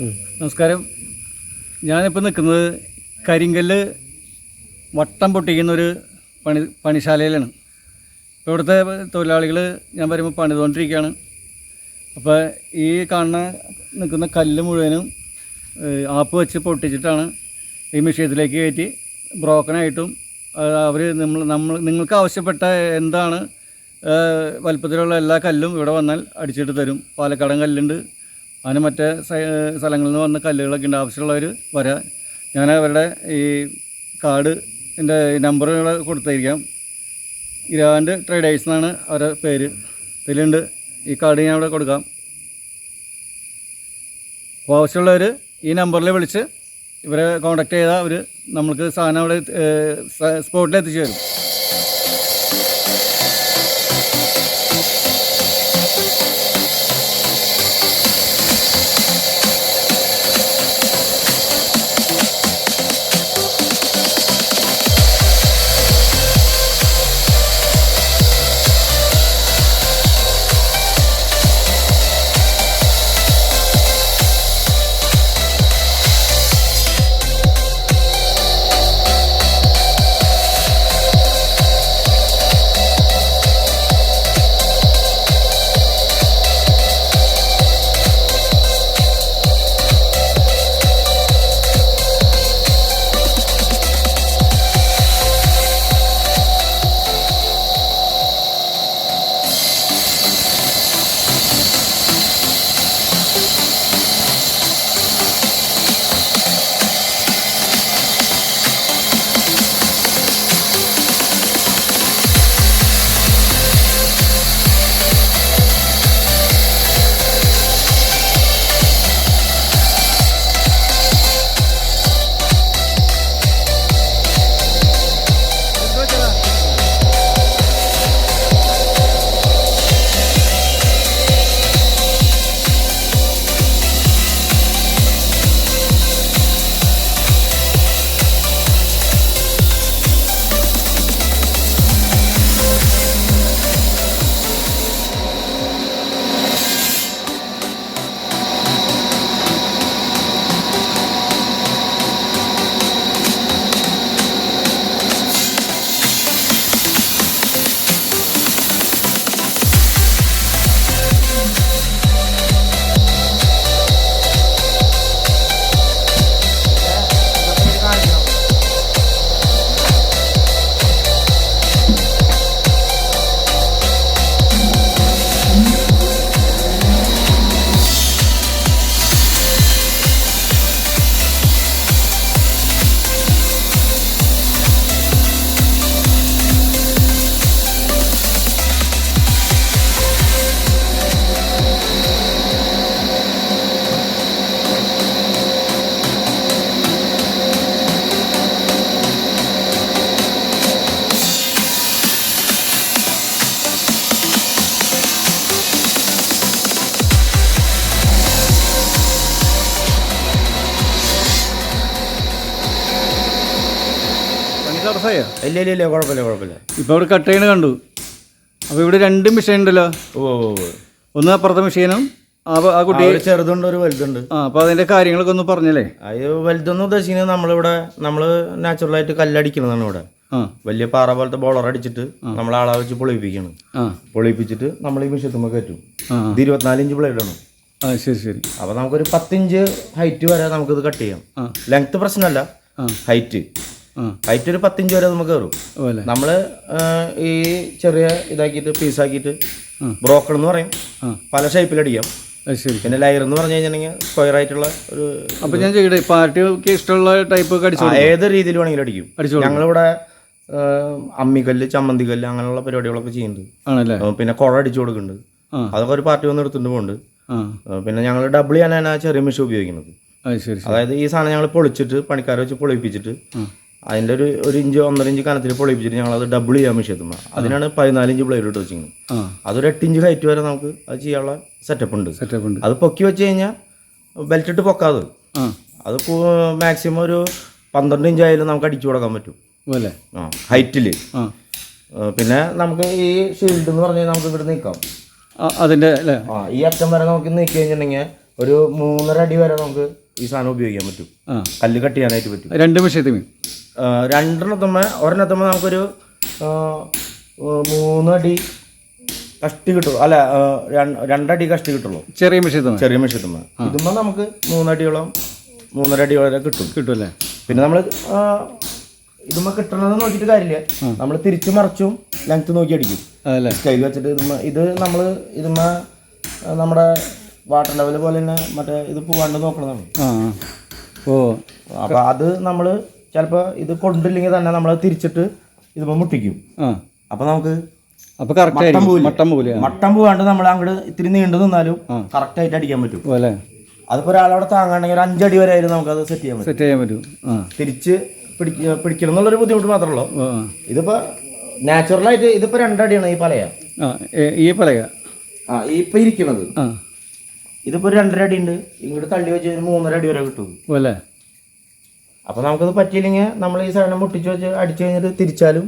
നമസ്കാരം. ഞാനിപ്പോൾ നിൽക്കുന്നത് കരിങ്കല്ല് വട്ടം പൊട്ടിക്കുന്ന ഒരു പണി പണിശാലയിലാണ്. ഇപ്പോൾ ഇവിടുത്തെ തൊഴിലാളികൾ ഞാൻ വരുമ്പോൾ പണിതുകൊണ്ടിരിക്കുകയാണ്. അപ്പോൾ ഈ കാണുന്ന നിൽക്കുന്ന കല്ല് മുഴുവനും ആപ്പ് വെച്ച് പൊട്ടിച്ചിട്ടാണ് ഈ മിഷീനത്തിലേക്ക് കയറ്റി ബ്രോക്കനായിട്ടും അവർ നമ്മൾ നമ്മൾ നിങ്ങൾക്ക് ആവശ്യപ്പെട്ട എന്താണ് വലുപ്പത്തിലുള്ള എല്ലാ കല്ലും ഇവിടെ വന്നാൽ അടിച്ചിട്ട് തരും. പാലക്കാടൻ കല്ലുണ്ട് അതിന് മറ്റേ സ്ഥലങ്ങളിൽ നിന്ന് വന്ന കല്ലുകളൊക്കെ ഉണ്ട്. ആവശ്യമുള്ളവർ വരാം. ഞാൻ അവരുടെ ഈ കാർഡ് എന്റെ നമ്പറുകൾ കൊടുത്തിരിക്കാം ഇരാന്റെ ട്രേഡേഴ്സ് എന്നാണ് അവരുടെ പേര്. ഇതിലുണ്ട്. ഈ കാർഡ് ഞാൻ അവിടെ കൊടുക്കാം. അപ്പോൾ ആവശ്യമുള്ളവർ ഈ നമ്പറിൽ വിളിച്ച് ഇവരെ കോൺടാക്ട് ചെയ്താൽ അവർ നമ്മൾക്ക് സാധനം അവിടെ സ്പോട്ടിൽ എത്തിച്ചു തരും. പണി തടസ്സമായോ ഇല്ല ഇല്ല ഇല്ല കുഴപ്പമില്ല കുഴപ്പമില്ല. ഇപ്പോൾ ഇവിടെ കട്ട് ചെയ്യണ കണ്ടു. അപ്പോൾ ഇവിടെ രണ്ട് മെഷീൻ ഉണ്ടല്ലോ. ഓ. ഒന്ന് അപ്പുറത്തെ മെഷീനും ആ ആ കുട്ടി ഒരു ചെറുതുണ്ട് ഒരു വലുതുണ്ട്. ആ അപ്പോൾ അതിന്റെ കാര്യങ്ങളൊക്കെ ഒന്ന് പറഞ്ഞല്ലേ? അത് വലുതെന്ന് ഉദ്ദേശിക്കുന്നത് നമ്മളിവിടെ നമ്മൾ നാച്ചുറലായിട്ട് കല്ലടിക്കുന്നതാണ് ഇവിടെ. വലിയ പാറ പോലത്തെ ബോളർ അടിച്ചിട്ട് നമ്മൾ ആളെ വെച്ച് പൊളിപ്പിക്കണം പൊളിപ്പിച്ചിട്ട് നമ്മൾ ഈ മിഷത്തുമ്പോൾ കയറ്റും. ഇത് ഇരുപത്തിനാല് ഇഞ്ച് ബ്ലേഡാണ് ശരി ശരി. അപ്പോൾ നമുക്കൊരു പത്തിഞ്ച് ഹൈറ്റ് വരെ നമുക്കിത് കട്ട് ചെയ്യാം. ലെങ്ത് പ്രശ്നമല്ല. ഹൈറ്റ് ഹൈറ്റ് ഒരു പത്തിഞ്ച് വരെ നമുക്ക് കയറും. നമ്മൾ ഈ ചെറിയ ഇതാക്കിയിട്ട് പീസാക്കിയിട്ട്. ബ്രോക്കൺ എന്ന് പറയും. പല ഷേപ്പിലടിക്കാം അടിക്കാം. ശരി. പിന്നെ ലയർ എന്ന് പറഞ്ഞു കഴിഞ്ഞിട്ടുണ്ടെങ്കിൽ സ്ക്വയർ ആയിട്ടുള്ള ഒരു അപ്പോൾ ഞാൻ ചെയ്യട്ടെ പാർട്ടിക്ക് ഇഷ്ടമുള്ള ടൈപ്പ് ഏത് രീതിയിൽ വേണമെങ്കിലും അടിക്കും. ഞങ്ങളിവിടെ അമ്മിക്കല്ല് ചമ്മന്തിക്കല്ല് അങ്ങനെയുള്ള പരിപാടികളൊക്കെ ചെയ്യുന്നുണ്ട്. ആണല്ലേ? പിന്നെ കുഴ അടിച്ചു കൊടുക്കുന്നുണ്ട്. അതൊക്കെ ഒരു പാർട്ടി വന്ന് എടുത്തുകൊണ്ട് പോകുന്നുണ്ട് പിന്നെ ഞങ്ങൾ ഡബിൾ ചെയ്യാനാണ് ആ ചെറിയ മെഷീൻ ഉപയോഗിക്കുന്നത്. അതായത് ഈ സാധനം ഞങ്ങൾ പൊളിച്ചിട്ട് പണിക്കാരെ വെച്ച് പൊളിപ്പിച്ചിട്ട് അതിന്റെ ഒരു ഒരു ഇഞ്ച് ഒന്നര ഇഞ്ച് കനത്തിൽ പൊളിപ്പിച്ചിട്ട് ഞങ്ങൾ അത് ഡബിൾ ചെയ്യാൻ മെഷീൻ അതിനാണ് പതിനാല് ഇഞ്ച് ബ്ലേഡ് ഇട്ട് വെച്ചിരിക്കുന്നത്. ആ. അതൊരു എട്ട് ഇഞ്ച് ഹൈറ്റ് വരെ നമുക്ക് അത് ചെയ്യാനുള്ള സെറ്റപ്പ് ഉണ്ട്. സെറ്റപ്പ് ഉണ്ട്. അത് പൊക്കി വെച്ച് കഴിഞ്ഞാൽ ബെൽറ്റ് ഇട്ട് പൊക്കാതെ അത്. മാക്സിമം ഒരു പന്ത്രണ്ട് ഇഞ്ച് ആയാലും നമുക്ക് അടിച്ചു കൊടുക്കാൻ പറ്റും. അല്ലേ? ആ ഹൈറ്റിൽ പിന്നെ നമുക്ക് ഈ ഷീൽഡ് എന്ന് പറഞ്ഞാൽ നമുക്ക് ഇവിടെ നിൽക്കാം അതിന്റെ അതിന്റെ അല്ലേ? ആ ഈ അറ്റം വരെ നമുക്ക് നീക്കി കഴിഞ്ഞിട്ടുണ്ടെങ്കിൽ ഒരു മൂന്നര അടി വരെ നമുക്ക് ഈ സാധനം ഉപയോഗിക്കാൻ പറ്റും. കല്ല് കട്ട് ചെയ്യാനായിട്ട് പറ്റും. രണ്ട് വിഷയത്തിന് രണ്ടെണ്ണത്തുമ്മ ഒരെണ്ണത്തുമ്മ നമുക്കൊരു മൂന്നടി കഷ്ടി കിട്ടും അല്ല രണ്ടടി കഷ്ടി കിട്ടുള്ളൂ. ചെറിയ മെഷീൻ ചെറിയ മെഷീൻ ഇതുമ്മ നമുക്ക് മൂന്നടിയോളം മൂന്നര അടി വരെ കിട്ടും. അല്ലേ പിന്നെ നമ്മൾ ഇതുമ്മ കിട്ടണത് നോക്കിയിട്ട് കാര്യമില്ല. നമ്മൾ തിരിച്ചു മറിച്ചും ലെങ്ത് നോക്കി അടിക്കും. സ്കൈൽ വെച്ചിട്ട് ഇതുമ്മ ഇത് നമ്മൾ ഇതുമ്മ നമ്മുടെ വാട്ടർ ലെവൽ പോലെ തന്നെ മറ്റേ ഇത് പോവാണ്ട് നോക്കണതാണ്. ഓ. അപ്പോൾ അത് നമ്മൾ ചിലപ്പോൾ ഇത് കൊണ്ടില്ലെങ്കിൽ തന്നെ നമ്മൾ തിരിച്ചിട്ട് ഇതിപ്പോൾ മുട്ടിക്കും. അപ്പോൾ നമുക്ക് അപ്പൊ കറക്റ്റ് മട്ടം പോവാണ്ട് നമ്മൾ അങ്ങോട്ട് ഇത്തിരി നീണ്ടു നിന്നാലും കറക്റ്റ് ആയിട്ട് അടിക്കാൻ പറ്റും. അതിപ്പോ ഒരാളവിടെ താങ്ങാണെങ്കിൽ ഒരു അഞ്ചടി വരെ ആയിരുന്നു നമുക്ക് അത് സെറ്റ് ചെയ്യാൻ പറ്റും. സെറ്റ് ചെയ്യാൻ പറ്റും. തിരിച്ച് പിടിക്ക പിടിക്കണം എന്നുള്ളൊരു ബുദ്ധിമുട്ട് മാത്രമേ ഉള്ളൂ. ഇതിപ്പോൾ നാച്ചുറലായിട്ട് ഇതിപ്പോ രണ്ടടിയാണ് ഈ പലയ. ഈ പലയ? ആ ഇപ്പം ഇരിക്കണത്. ഇതിപ്പോ രണ്ടര അടി ഉണ്ട് ഇങ്ങോട്ട് തള്ളി വെച്ച് മൂന്നര അടി വരെ കിട്ടും. പോലെ അപ്പോൾ നമുക്കത് പറ്റിയില്ലെങ്കിൽ നമ്മൾ ഈ സാധനം മുട്ടിച്ച് വെച്ച് അടിച്ചു കഴിഞ്ഞിട്ട് തിരിച്ചാലും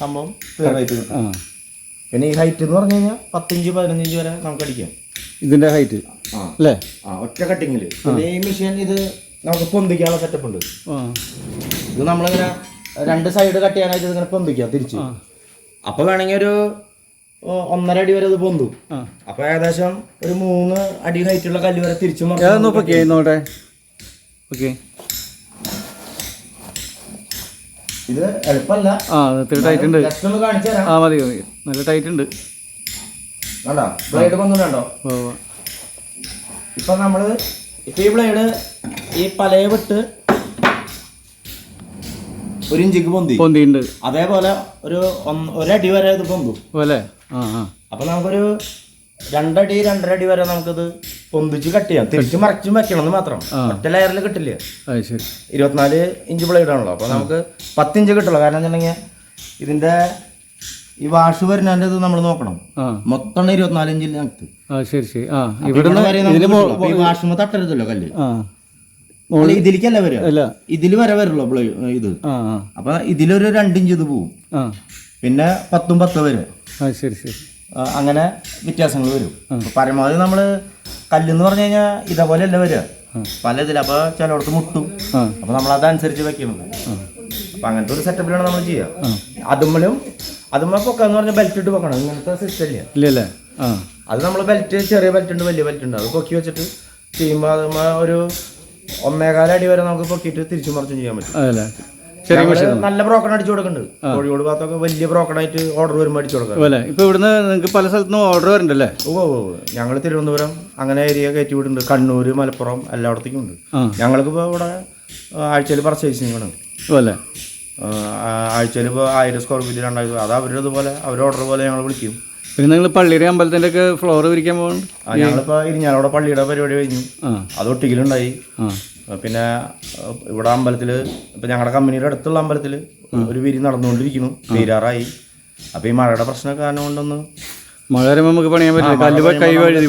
സംഭവം ക്ലിയറായിട്ട് കിട്ടും. പിന്നെ ഈ ഹൈറ്റ് എന്ന് പറഞ്ഞു കഴിഞ്ഞാൽ പത്തിഞ്ച് പതിനഞ്ച് വരെ നമുക്ക് അടിക്കാം. ഇതിന്റെ ഹൈറ്റ് അല്ലേ? ആ ഒറ്റ കട്ടിങ്ങിൽ ഈ മെഷീൻ ഇത് നമുക്ക് പൊന്തിക്കാനുള്ള സെറ്റപ്പ് ഉണ്ട്. ഇത് നമ്മളിങ്ങനെ രണ്ട് സൈഡ് കട്ട് ചെയ്യാനായിട്ട് ഇതിങ്ങനെ പൊന്തിക്കാം തിരിച്ച്. അപ്പോൾ വേണമെങ്കിൽ ഒരു ഒന്നര അടി വരെ അത് പൊന്തു. അപ്പൊ ഏകദേശം ഒരു മൂന്ന് അടി ഹൈറ്റുള്ള കല്ല് വരെ തിരിച്ചു നോട്ടെ ഓക്കെ ഇത് എളുപ്പമല്ല ആ ഇത്തിരി ടൈറ്റ് ഉണ്ട്. ജസ്റ്റ് ഒന്ന് കാണിച്ചു തരാം. ആ മതി മതി. നല്ല ടൈറ്റ് ഉണ്ട്. കണ്ടോ? ബ്ലേഡ് പൊന്നുണ്ടോ കണ്ടോ. ഇപ്പൊ നമ്മൾ ഇപ്പൊ ഈ ബ്ലേഡ് ഈ പലയെ വിട്ട് ഒരു ഇഞ്ചിക്ക് പൊന്തി. പൊന്തിയുണ്ട്. അതേപോലെ ഒരു ഒരടി വരെ ഇത് പൊന്തും. പോലെ? ആ ആ. അപ്പൊ നമുക്കൊരു രണ്ടടി രണ്ടരടി വരെ നമുക്കത് പൊന്തിച്ച് കട്ട് ചെയ്യാം. തിരിച്ച് മറിച്ചും വെക്കണം എന്ന് മാത്രം ഒറ്റ ലെയറിൽ കിട്ടില്ല? ഇരുപത്തിനാല് ഇഞ്ച് ബ്ലേഡ് ആണല്ലോ. അപ്പോൾ നമുക്ക് പത്തിഞ്ച് കിട്ടുള്ളൂ. കാരണം വെച്ചിട്ടുണ്ടെങ്കിൽ ഇതിന്റെ ഈ വാഷ് വരുന്നതിന്റെ ഇത് നമ്മൾ നോക്കണം. മൊത്തം ഇരുപത്തിനാല് ഇഞ്ചിൽ ഞങ്ങൾക്ക് ശരി ശരി. ആ വാഷുമ തട്ടരുതല്ലോ കല്ല്. ഇതിലേക്കല്ല വരിക. ഇതിൽ വരെ വരുള്ളൂ ബ്ലേ ഇത്. അപ്പൊ ഇതിലൊരു രണ്ടിഞ്ച് ഇത് പോവും. പിന്നെ പത്തും പത്ത് വരും. ശരി ശരി. അങ്ങനെ വ്യത്യാസങ്ങൾ വരും. പരമാവധി നമ്മൾ കല്ലെന്ന് പറഞ്ഞു കഴിഞ്ഞാൽ ഇതേപോലെയല്ല വരിക. പല ഇതിൽ അപ്പോൾ ചിലയിടത്ത് മുട്ടും. അപ്പൊ അപ്പോൾ നമ്മൾ അതനുസരിച്ച് വെക്കുന്നത് അപ്പം അങ്ങനത്തെ ഒരു സെറ്റപ്പിലാണ് നമ്മൾ ചെയ്യുക അതുമ്മലും അതുമ്മ പൊക്കാന്ന് പറഞ്ഞാൽ ബെൽറ്റ് ഇട്ട് പൊക്കണം. ഇങ്ങനത്തെ സിസ്റ്റം ഇല്ല. ഇല്ലല്ലേ അത് നമ്മൾ ബെൽറ്റ് ചെറിയ ബെൽറ്റ് ഉണ്ട് വലിയ ബെൽറ്റ് ഉണ്ട്. അത് പൊക്കി വെച്ചിട്ട് ചെയ്യുമ്പോൾ അതുമ്മ ഒരു ഒന്നേകാലടി വരെ നമുക്ക് പൊക്കിയിട്ട് തിരിച്ചു മറിച്ചും ചെയ്യാൻ പറ്റും. ചെറിയ നല്ല ബ്രോക്കൺ അടിച്ചു കൊടുക്കുന്നുണ്ട് കോഴിക്കോട് ഭാഗത്തൊക്കെ വലിയ ബ്രോക്കൺ ആയിട്ട് ഓർഡർ വരുമ്പോൾ അടിച്ചു കൊടുക്കാം അല്ലേ ഇപ്പൊ ഇവിടുന്ന് നിങ്ങൾക്ക് പല സ്ഥലത്തുനിന്നും ഓർഡർ വരുന്നുണ്ടല്ലേ ഓ ഓ ഞങ്ങൾ തിരുവനന്തപുരം അങ്ങനെ ഏരിയ കയറ്റി വിടുന്നുണ്ട് കണ്ണൂർ മലപ്പുറം എല്ലായിടത്തേക്കും ഉണ്ട്. ഞങ്ങൾക്ക് ഇപ്പോൾ ഇവിടെ ആഴ്ചയിൽ പർച്ചേസ് ആണ്. അല്ലേ ആഴ്ചയിൽ ഇപ്പോൾ ആയിരം സ്ക്വയർ ഫീറ്റ് രണ്ടായിരം അത് അവരുടെ ഇതുപോലെ അവർ ഓർഡർ പോലെ ഞങ്ങൾ വിളിക്കും. പിന്നെ നിങ്ങൾ പള്ളിയുടെ അമ്പലത്തിന്റെ ഒക്കെ ഫ്ലോർ വിരിക്കാൻ പോകുന്നുണ്ട് ഞങ്ങളിപ്പോൾ ഇരിഞ്ഞാലോടെ പള്ളിയുടെ പരിപാടി കഴിഞ്ഞു. അത് ഒട്ടിക്കലുണ്ടായി. പിന്നെ ഇവിടെ അമ്പലത്തിൽ ഇപ്പം ഞങ്ങളുടെ കമ്പനിയുടെ അടുത്തുള്ള അമ്പലത്തിൽ ഒരു വിരി നടന്നുകൊണ്ടിരിക്കുന്നു. തീരാറായി. അപ്പോൾ ഈ മഴയുടെ പ്രശ്നം കാരണം കൊണ്ടൊന്ന് മഴ വരുമ്പോൾ നമുക്ക് പണിയാൻ പറ്റില്ല.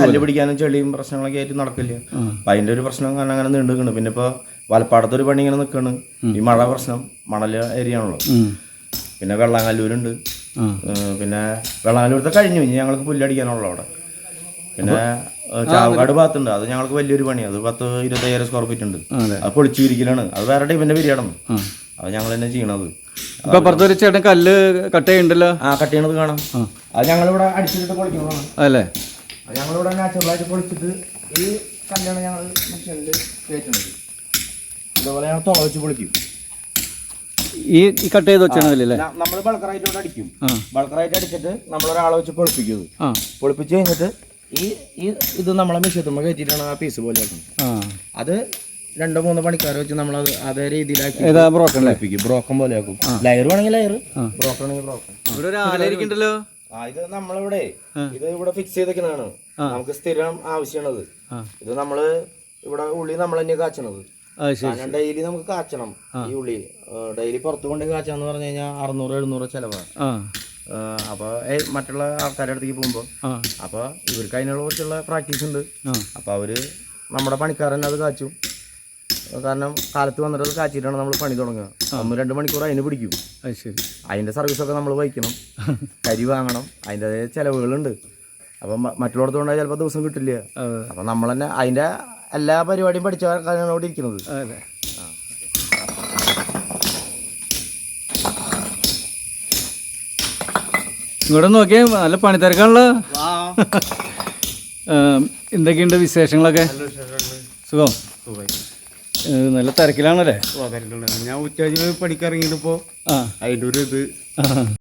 കല്ല് പിടിക്കാനും ചെളിയും പ്രശ്നങ്ങളൊക്കെ ആയിട്ട് നടക്കില്ല. അപ്പം അതിന്റെ ഒരു പ്രശ്നം കാരണം അങ്ങനെ നീണ്ടു നിൽക്കുന്നു. പിന്നെ ഇപ്പോൾ വലപ്പാടത്ത് ഒരു പണി ഇങ്ങനെ നിൽക്കുകയാണ് ഈ മഴ പ്രശ്നം മണൽ ഏരിയ ആണല്ലോ പിന്നെ ഏഹ് പിന്നെ വെള്ളാങ്കല്ലൂരത്തെ കഴിഞ്ഞു. ഇനി ഞങ്ങൾക്ക് പുല്ലടിക്കാനുള്ളൂ അവിടെ പിന്നെ ചാവക്കാട് ഭാഗത്തുണ്ട്. അത് ഞങ്ങൾക്ക് വലിയൊരു പണിയാണ് അത് പത്ത് ഇരുപത്തയ്യായിരം സ്ക്വയർ ഫീറ്റ് ഉണ്ട്. അതെ. അത് പൊളിച്ചു വിരിക്കലാണ്. അത് വേറെ ടൈമിന്റെ വിരിയണം. ആ. അത് ഞങ്ങൾ തന്നെ ചെയ്യണത്. ഇപ്പൊ ചേട്ടൻ കല്ല് കട്ട് ചെയ്യുന്നുണ്ടല്ലോ ആ കട്ട് ചെയ്യണത് കാണാം. അത് ഞങ്ങളിവിടെ അടിച്ചിട്ട് പൊളിക്കുന്നതാണ്. അല്ലേ? ഞങ്ങളിവിടെ നാച്ചുറലായിട്ട് പൊളിച്ചിട്ട് ഈ കല്ലാണ് ഞങ്ങൾ മെഷീനിൽ കയറ്റുന്നത്. ഇതുപോലെ ഞങ്ങൾ തുള വെച്ച് പൊളിക്കും. ഈ കട്ട് ചെയ്ത് വെച്ചാണല്ലേ നമ്മൾ ബൾക്കറായിട്ട് അടിക്കും. ബൾക്കറായിട്ട് അടിച്ചിട്ട് നമ്മൾ ഒരാളെ വെച്ച് പൊളിപ്പിക്കും പൊളിപ്പിച്ച് കഴിഞ്ഞിട്ട് ഈ ഈ ഇത് നമ്മളെ മെഷീത്തുമ്പോൾ കയറ്റിയിട്ടാണ് ആ പീസ് പോലെ ആ. അത് രണ്ടോ മൂന്നോ പണിക്കാരെ വെച്ച് നമ്മൾ അത് അതേ രീതിയിലാക്കി ബ്രോക്കൺ അല്ലേ പൊളിപ്പിക്കും ബ്രോക്കൺ പോലെ ആക്കും. ലയർ വേണമെങ്കിൽ ലയർ ബ്രോക്കൺ ആണെങ്കിൽ ബ്രോക്കൺ ഇവിടെ ഒരു ആലായിരിക്കണ്ടല്ലോ ആ ഇത് നമ്മളിവിടെ ഇത് ഇവിടെ ഫിക്സ് ചെയ്തേക്കുന്നതാണ് നമുക്ക് സ്ഥിരം ആവശ്യമാണത്. ഇത് നമ്മൾ ഇവിടെ ഉള്ളി നമ്മൾ തന്നെ കാച്ചണത്. കാരണം ഡെയിലി നമുക്ക് കാച്ചണം ഈ ഉള്ളി. ഡെയിലി പുറത്തു കൊണ്ട് കാച്ചാന്ന് പറഞ്ഞു കഴിഞ്ഞാൽ അറുന്നൂറ് എഴുന്നൂറ് ചിലവാണ്. ആ. അപ്പോൾ മറ്റുള്ള ആൾക്കാരുടെ അടുത്തേക്ക് പോകുമ്പോൾ അപ്പോൾ ഇവർക്ക് അതിനുള്ള കുറച്ചുള്ള പ്രാക്ടീസ് ഉണ്ട്. അപ്പോൾ അവർ നമ്മുടെ പണിക്കാരൻ അത് കാച്ചും. കാരണം കാലത്ത് വന്നിട്ട് അത് കാച്ചിട്ടാണ് നമ്മൾ പണി തുടങ്ങുക. ഒന്ന് രണ്ട് മണിക്കൂർ അതിന് പിടിക്കും. ശരി. അതിന്റെ സർവീസൊക്കെ നമ്മൾ വഹിക്കണം. കരി വാങ്ങണം. അതിന്റെ ചിലവുകളുണ്ട്. അപ്പം മറ്റുള്ളടത്ത് കൊണ്ടുപോയാൽ ചിലപ്പോൾ ദിവസം കിട്ടില്ല. അപ്പം നമ്മൾ തന്നെ അതിന്റെ എല്ലാ പരിപാടിയും പഠിച്ച അവിടെ ഇവിടെ ഇരിക്കുന്നത് ഇങ്ങോട്ട് നോക്കിയേ നല്ല പണി തിരക്കാണല്ലോ എന്തൊക്കെയുണ്ട് വിശേഷങ്ങളൊക്കെ? സുഖം? നല്ല തിരക്കിലാണല്ലേ? ഞാൻ ഉച്ച കഴിഞ്ഞ് പണിക്കിറങ്ങിയിട്ടിപ്പോ ആ. അതിന്റെ ഒരു ഇത്.